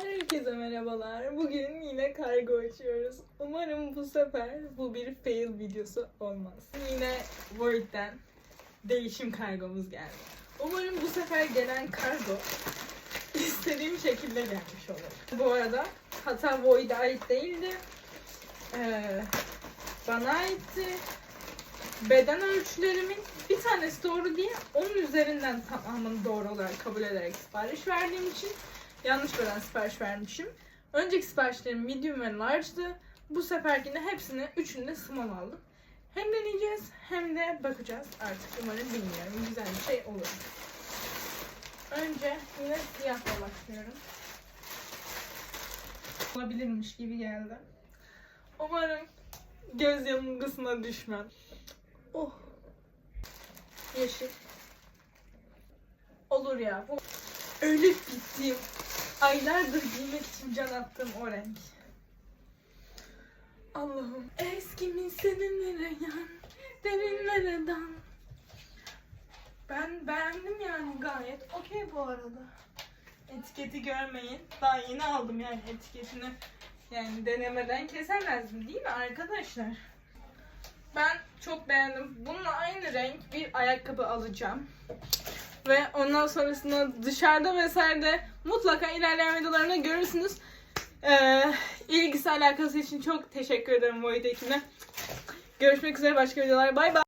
Herkese merhabalar. Bugün yine kargo açıyoruz. Umarım bu sefer bu bir fail videosu olmaz. Yine Void'den değişim kargomuz geldi. Umarım bu sefer gelen kargo istediğim şekilde gelmiş olur. Bu arada hata Void'e ait değildi. Ee, bana aitti. Beden ölçülerimin bir tanesi doğru diye onun üzerinden tamamını doğru olarak kabul ederek sipariş verdiğim için yanlış beden sipariş vermişim. Önceki siparişlerim medium ve large'dı. Bu seferkinde hepsini, üçünü de small aldım. Hem deneyeceğiz hem de bakacağız artık. Umarım bilmiyorum. Güzel bir şey olur. Önce yine siyahla başlıyorum. Olabilirmiş gibi geldi. Umarım göz yanılgısına düşmem. Oh. Yeşil. Olur ya. Bu öyle bittiğim, aylardır giymek için can attığım o renk. Allah'ım. Eskimin seninlere yan, derinlere dan. Ben beğendim yani gayet okey bu arada. Etiketi görmeyin. Daha yeni aldım yani etiketini. Yani denemeden kesemezdim değil mi arkadaşlar? Ben çok beğendim. Bununla aynı renk bir ayakkabı alacağım. Ve ondan sonrasında dışarıda vesaire mutlaka ilerleyen videolarında görürsünüz. Ee, ilgisi alakası için çok teşekkür ederim Void ekibine. Görüşmek üzere başka videolar. Bay bay.